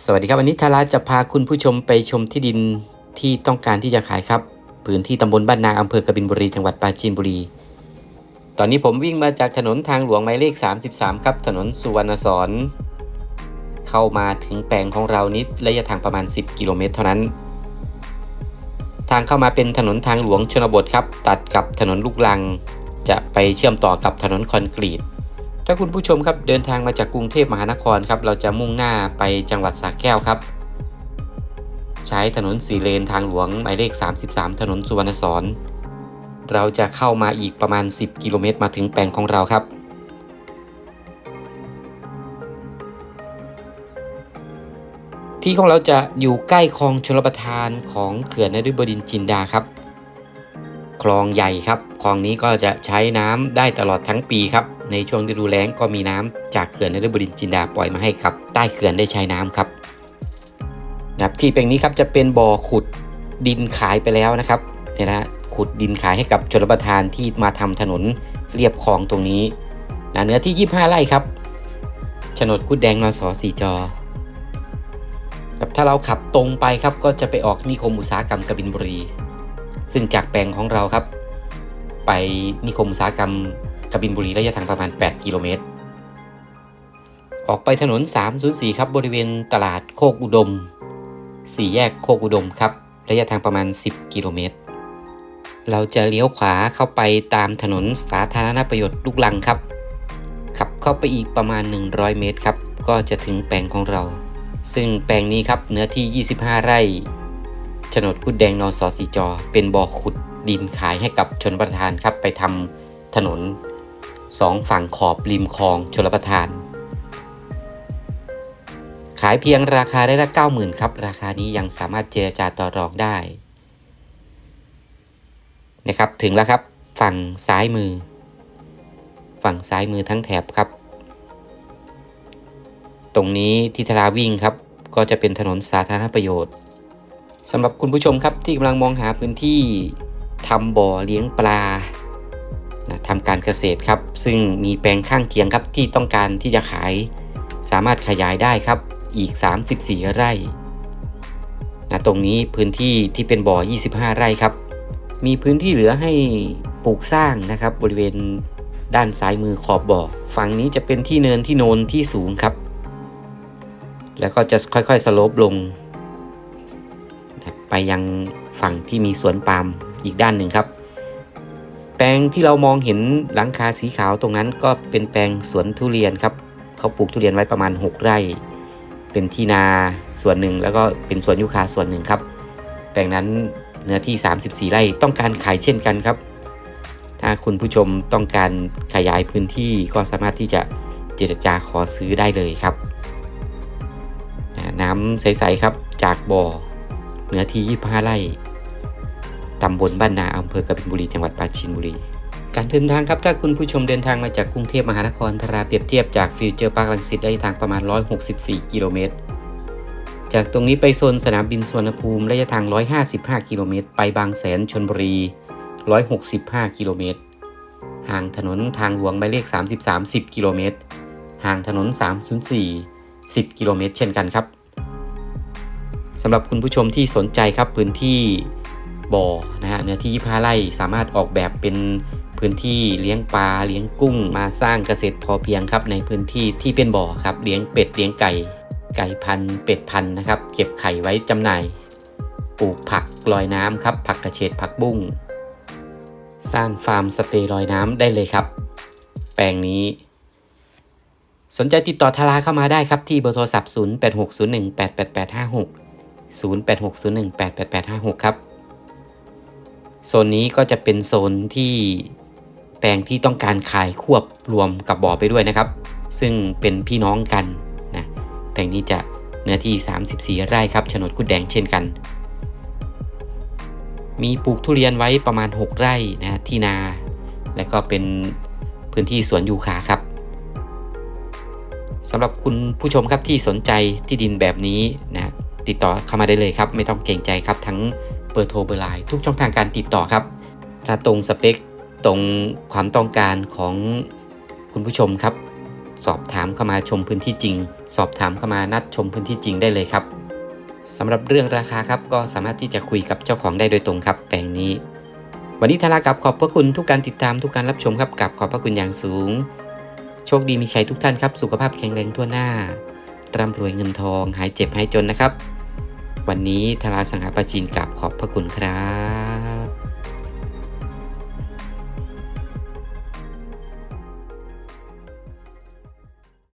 สวัสดีครับวันนี้ทาราจะพาคุณผู้ชมไปชมที่ดินที่ต้องการที่จะขายครับพื้นที่ตำบลบ้านนาอำเภอกบินบุรีจังหวัดปราจีนบุรี ตอนนี้ผมวิ่งมาจากถนนทางหลวงหมายเลข 33 ครับ ถนนสุวรรณสอนเข้ามาถึงแปลงของเรานิดระยะทางประมาณ 10 กิโลเมตรเท่านั้น ทางเข้ามาเป็นถนนทางหลวงชนบทครับ ตัดกับถนนลูกลัง จะไปเชื่อมต่อกับถนนคอนกรีต ถ้าคุณผู้ชมครับเดินทางมาจากกรุงเทพมหานครครับเราจะมุ่งหน้าไปจังหวัดสระแก้วครับ ใช้ถนนสีเลนทางหลวงหมายเลข 33 ถนนสุวรรณสอนเราจะเข้ามาอีกประมาณ 10 กิโลเมตรมาถึงแปลงของเราครับ ที่ของเราจะอยู่ใกล้คลองชลประทานของเขื่อนนฤบดินจินดาครับ คลองใหญ่ครับ คลองนี้ก็จะใช้น้ำได้ตลอดทั้งปีครับ ในช่วงฤดูแล้งก็มีน้ำจากเขื่อนนฤบดินจินดาปล่อยมาให้กับใต้เขื่อนได้ใช้น้ำครับนะครับที่แปลงนี้ครับจะเป็นบ่อขุดดินขายไปแล้วนะครับเนี่ยนะขุดดินขายให้กับชลประทานที่มาทำถนนเรียบคลองตรงนี้นะเนื้อที่ 25 ไร่ครับโฉนดคุดแดงนสสีจอถ้าเราขับตรงไปครับก็จะไปออกนิคมอุตสาหกรรมกบินบุรี ซึ่งจากแปลงของเราครับ ไปนิคมอุตสาหกรรมกบินบุรีระยะทางประมาณ 8 กิโลเมตร ออกไปถนน 304 ครับ บริเวณตลาดโคกอุดมสี่แยกโคกอุดมครับ ระยะทางประมาณ 10 กิโลเมตร เราจะเลี้ยวขวาเข้าไปตามถนนสาธารณประโยชน์ลูกลังครับ ขับเข้าไปอีกประมาณ 100 เมตรครับ ก็จะถึงแปลงของเรา ซึ่งแปลงนี้ครับเนื้อที่ 25 ไร่ โฉนดคุดแดงนอสอสีจอ เป็นบ่อขุดดินขายให้กับชนประทานครับ ไปทำถนนสองฝั่งขอบริมคลองชลประทาน ขายเพียงราคาได้ละ90,000ครับ ราคานี้ยังสามารถเจรจาต่อรองได้นะครับ ถึงแล้วครับ ฝั่งซ้ายมือ ฝั่งซ้ายมือทั้งแถบครับ ตรงนี้ที่ทราวิ่งครับ ก็จะเป็นถนนสาธารณประโยชน์ สำหรับคุณผู้ชมครับที่กำลังมองหาพื้นที่ทำบ่อเลี้ยงปลานะทำการเกษตรครับ ซึ่งมีแปลงข้างเคียงครับที่ต้องการที่จะขาย สามารถขยายได้ครับอีก 34 ไร่นะตรงนี้พื้นที่ที่เป็นบ่อ 25 ไร่ครับ มีพื้นที่เหลือให้ปลูกสร้างนะครับ บริเวณด้านซ้ายมือขอบบ่อ ฝั่งนี้จะเป็นที่เนินที่โนนที่สูงครับ แล้วก็จะค่อยๆสโลปลง ไปยังฝั่งที่มีสวนปาล์มอีกด้านหนึ่งครับ แปลงที่เรามองเห็นหลังคาสีขาวตรงนั้นก็เป็นแปลงสวนทุเรียนครับเขาปลูกทุเรียนไว้ประมาณ 6 ไร่ เป็นที่นาส่วนหนึ่งแล้วก็เป็นสวนยูคาส่วนหนึ่งครับ แปลงนั้นเนื้อที่ 34 ไร่ต้องการขายเช่นกันครับ ถ้าคุณผู้ชมต้องการขยายพื้นที่ก็สามารถที่จะเจรจาขอซื้อได้เลยครับ น้ำใสๆครับจากบ่อ เนื้อที่ 25 ไร่ตำบลบ้านนาอำเภอกบินบุรี จังหวัดปราจีนบุรี การเดินทางครับ ถ้าคุณผู้ชมเดินทางมาจากกรุงเทพมหานครทราเปรียบเทียบจากฟิวเจอร์พาร์คลังสิตได้ทางประมาณ 164 กิโลเมตร จากตรงนี้ไปโซนสนามบินสุวรรณภูมิระยะทาง 155 กิโลเมตร ไปบางแสนชนบุรี 165 กิโลเมตร ห่างถนนทางหลวงหมายเลข 33 10 กิโลเมตร ห่างถนน 304 10 กิโลเมตร เช่นกันครับ สำหรับคุณผู้ชมที่สนใจครับพื้นที่บ่อนะฮะเนื้อที่ 25 ไร่สามารถออกแบบเป็นพื้นที่เลี้ยงปลาเลี้ยงกุ้ง มาสร้างเกษตรพอเพียงครับ ในพื้นที่ที่เป็นบ่อครับเลี้ยงเป็ดเลี้ยงไก่ ไก่พันเป็ดพันนะครับ เก็บไข่ไว้จำหน่าย ปลูกผักลอยน้ำครับ ผักกระเฉดผักบุ้งสร้างฟาร์มสเตย์ลอยน้ำได้เลยครับ แปลงนี้ สนใจติดต่อทาราเข้ามาได้ครับที่เบอร์โทรศัพท์ 0860188856 0860188856 ครับ โซนนี้ก็จะเป็นโซนที่แปลงที่ต้องการขายควบรวมกับบ่อไปด้วยนะครับ ซึ่งเป็นพี่น้องกันนะแปลงนี้จะเนื้อที่ 34 ไร่ครับโฉนดคุดแดงเช่นกัน มีปลูกทุเรียนไว้ประมาณ 6 ไร่นะที่นา และก็เป็นพื้นที่สวนยูคาครับสำหรับคุณผู้ชมครับที่สนใจที่ดินแบบนี้นะ ติดต่อเข้ามาได้เลยครับ ไม่ต้องเกรงใจครับทั้งเบอร์โทรเบอร์ไลน์ทุกช่องทางการติดต่อครับ ถ้าตรงสเปคตรงความต้องการของคุณผู้ชมครับ สอบถามเข้ามาชมพื้นที่จริง สอบถามเข้ามานัดชมพื้นที่จริงได้เลยครับสำหรับเรื่องราคาครับก็สามารถที่จะคุยกับเจ้าของได้โดยตรงครับแปลงนี้ วันนี้ทารากับขอบพระคุณทุกการติดตามทุกการรับชมครับกับขอบพระคุณอย่างสูง โชคดีมีชัยทุกท่านครับ สุขภาพแข็งแรงทั่วหน้า ร่ำรวยเงินทอง หายเจ็บหายจนนะครับ วันนี้ทาราสังหาปาจีนกลับขอบพระคุณครับ